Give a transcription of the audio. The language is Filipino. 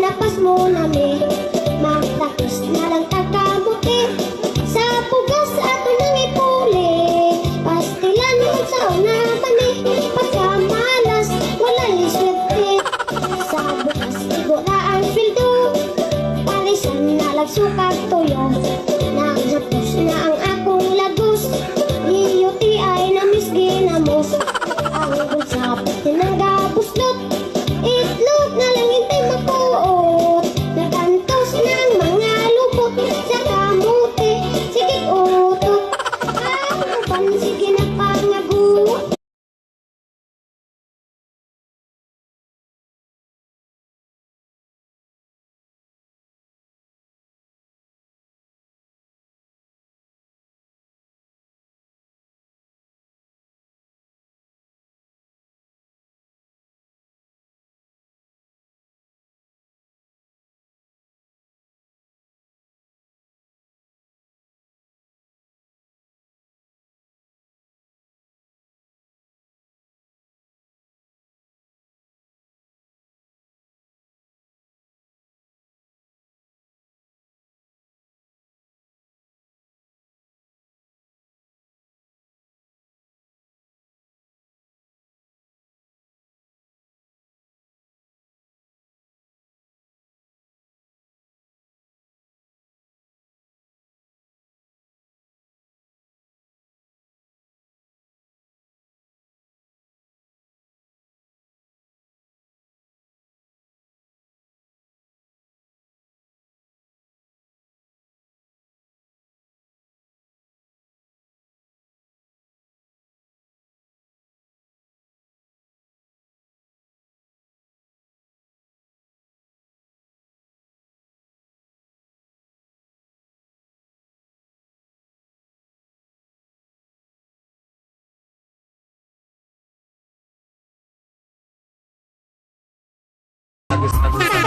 napas mo nami. Magtakos na lang takabuti Sa pugas ato nang ipuli Pastilan mo sa una mani Pagka malas, wala liswerte Sa bukas, igo na ang fildo Palisan na lang sukat tuyo Agus, Agus.